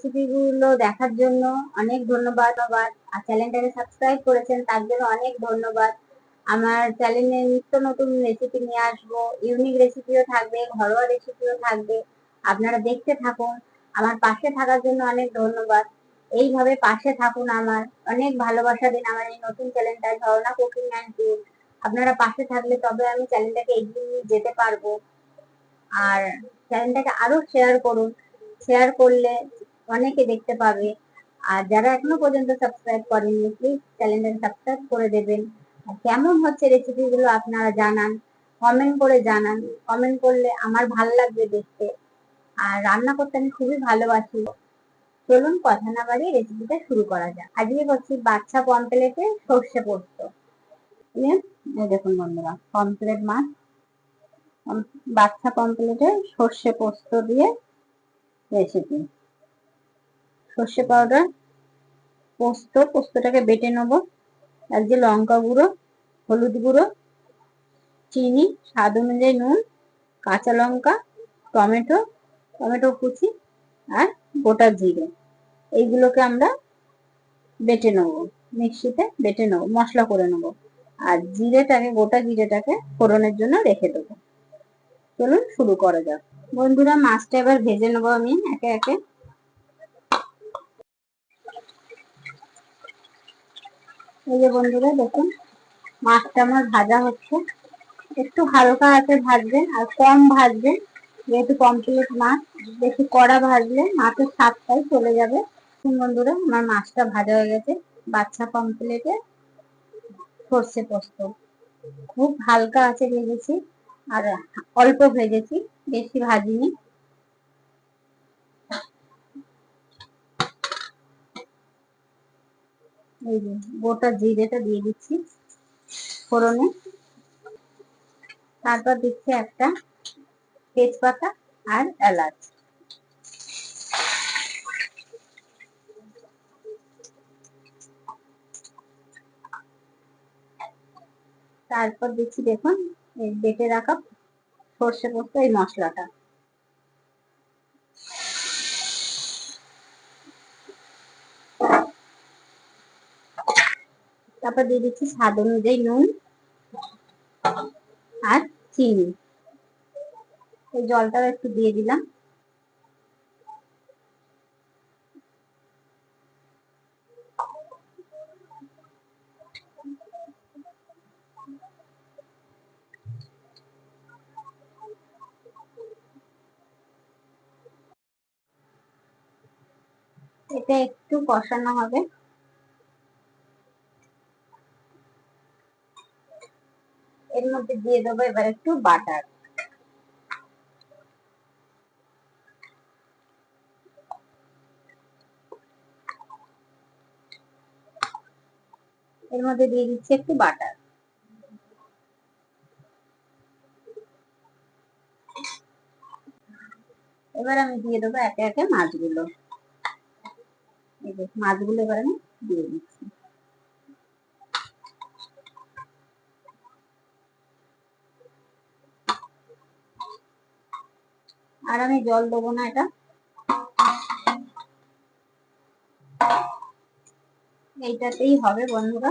রেসিপিগুলো দেখার জন্য অনেক ধন্যবাদ। ধন্যবাদ আর চ্যানেলটাকে সাবস্ক্রাইব করেছেন, তার জন্য অনেক ধন্যবাদ। আমার চ্যানেলে নিত্য নতুন রেসিপি নিয়ে আসব ইউনিক রেসিপিও থাকবে, ঘরোয়া রেসিপিও থাকবে। আপনারা দেখতে থাকুন। আমার পাশে থাকার জন্য অনেক ধন্যবাদ। এইভাবে পাশে থাকুন আমার। অনেক ভালোবাসা দিন আমার এই নতুন চ্যানেলটা ঝর্ণা কুকিং অ্যান্ড ট্যুর আপনারা পাশে থাকলে তবে আমি চ্যানেলটাকে এগিয়ে নিয়ে যেতে পারব। আর চ্যানেলটাকে আরও শেয়ার করুন। শেয়ার করলে অনেকে দেখতে পাবে। আর যারা এখনও পর্যন্ত সাবস্ক্রাইব করেননি প্লিজ চ্যানেলটাকে সাবস্ক্রাইব করে দেবেন। আর কেমন হচ্ছে রেসিপিগুলো আপনারা জানান কমেন্ট করে জানান। কমেন্ট করলে আমার ভালো লাগবে দেখতে। আর রান্না করতে আমি খুবই ভালোবাসি। চলুন কথা না বাড়িয়ে রেসিপিটা শুরু করা যাক। আজকে করছি বাচ্চা পমপ্লেটে সর্ষে পোস্ত। দেখুন বন্ধুরা পমপ্লেট মাছ। বাচ্চা পমপ্লেটে সর্ষে পোস্ত দিয়ে রেসিপি সর্ষে পাউডার পোস্ত, পোস্তটাকে বেটে নেব। যে লঙ্কা গুঁড়ো, হলুদ গুঁড়ো, চিনি, স্বাদ অনুযায়ী নুন, কাঁচা লঙ্কা, টমেটো টমেটো কুচি আর গোটা জিরে। এইগুলোকে আমরা বেটে নেব, মিক্সিতে বেটে নেব, মশলা করে নেব। আর জিরেটাকে, গোটা জিরেটাকে ফোড়নের জন্য রেখে দেবো। চলুন শুরু করা যাক। বন্ধুরা, মাছটা এবার ভেজে নেব আমি একে একে। এই যে বন্ধুরা, দেখুন, মাছটা আমার ভাজা হচ্ছে। একটু হালকা আছে ভাজবেন আর কম ভাজবেন, যেহেতু কমপ্লিট মাছ, বেশি কড়া ভাজলে মাছের স্বাদটাই চলে যাবে। বন্ধুরা, আমার মাছটা ভাজা হয়ে গেছে, বাচ্চা কমপ্লিটে সর্ষে পোস্ত। খুব হালকা আছে ভেজেছি, আর অল্প ভেজেছি, বেশি ভাজিনি। এই যে গোটা জিরেটা দিয়ে দিচ্ছি ফোড়নে। তারপর দিচ্ছি একটা তেজপাতা আর এলাচ। তারপর দিচ্ছি দেখুন বেটে রাখা সর্ষে পোস্ত এই মশলাটা। তারপর দিয়ে দিচ্ছি স্বাদ অনুযায়ী নুন আর চিনি। এই জলটাও একটু দিয়ে দিলাম। এটা একটু কষানো হবে। এর মধ্যে দিয়ে দেবো এবার একটু বাটার। এর মধ্যে দিয়ে দিচ্ছি একটু বাটার। এবার আমি দিয়ে দেবো একে একে মাছগুলো। মাছগুলো এবার আমি দিয়ে দিচ্ছি। আর আমি জল দেবো না এটা। এইটাতেই হবে বন্ধুরা।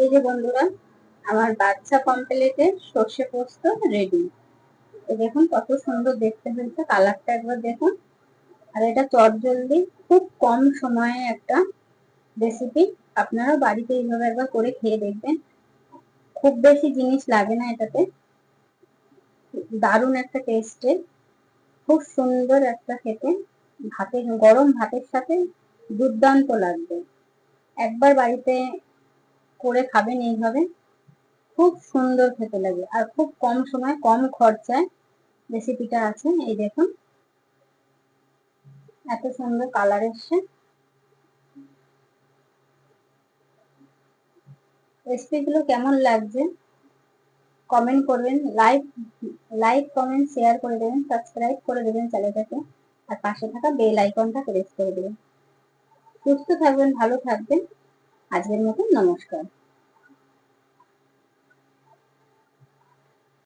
এই যে বন্ধুরা, আমার বাচ্চা কমপ্লেটের সর্ষে পোস্ত রেডি দেখুন কত সুন্দর দেখতে হয়েছে, কালারটা একবার দেখুন। আর এটা চট জলদি খুব কম সময়ে একটা রেসিপি আপনারা বাড়িতে এইভাবে একবার করে খেয়ে দেখবেন। খুব বেশি জিনিস লাগে না এটাতে। দারুণ একটা টেস্টের খুব সুন্দর একটা খেতে। ভাতের, গরম ভাতের সাথে দুর্দান্ত লাগবে। একবার বাড়িতে করে খাবেন এইভাবে। খুব সুন্দর খেতে লাগে। আর খুব কম সময়, কম খরচায় রেসিপিটা আছে। এই দেখুন। এত সুন্দর কালার এসছে। রেসিপিগুলো কেমন লাগছে? কমেন্ট করবেন। লাইক লাইক কমেন্ট শেয়ার করে দেবেন সাবস্ক্রাইব করে দেবেন চ্যানেলটাকে। আর পাশে থাকা বেল আইকনটা প্রেস করে দেবেন। সুস্থ থাকবেন, ভালো থাকবেন। আজকের মতন নমস্কার।